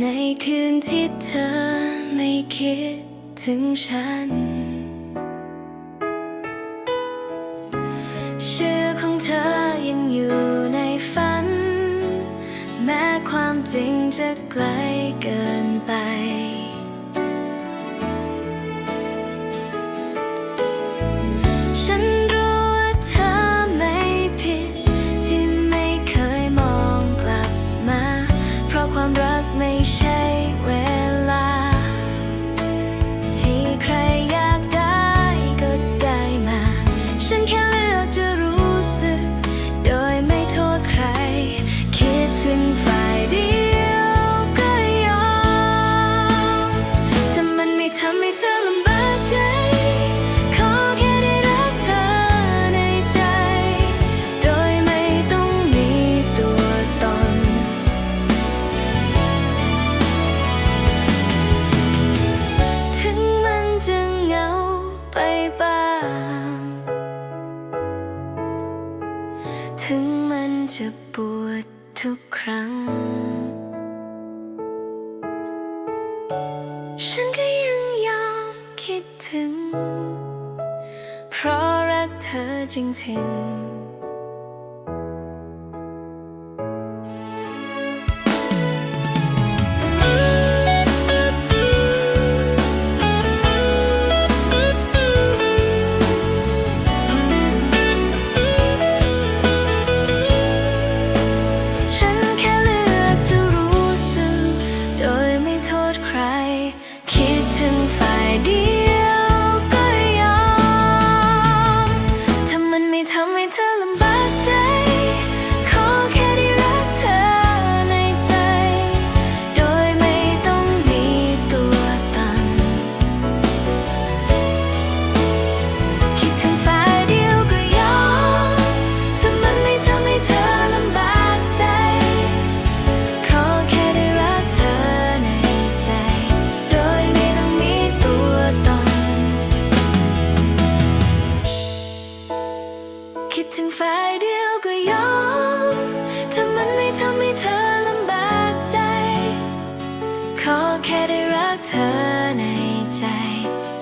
ในคืนที่เธอไม่คิดถึงฉัน ชื่อของเธอยังอยู่ในฝัน แม้ความจริงจะไกลเกินไป จะปวดทุกครั้ง ฉันก็ยังยอมคิดถึง เพราะรักเธอจริงๆ ฝ่ ธอในใจ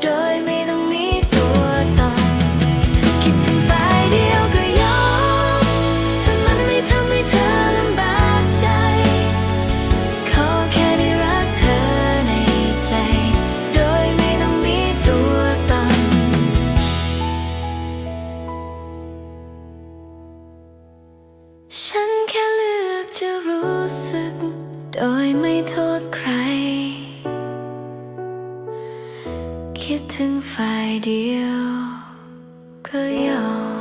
โดยไม่ต้องมีตัวตนคิดถึงฝ่ายเดียวก็ยอมถ้ามันไม่ทำให้เธอลำบากใจ ขอแค่ได้รักเธอในใจ โดยไม่ต้องมีตัวตนฉันแค่เลือกจะรู้สึก โดยไม่โทษใคร ถึงฝ่ายเดียวก็ยอม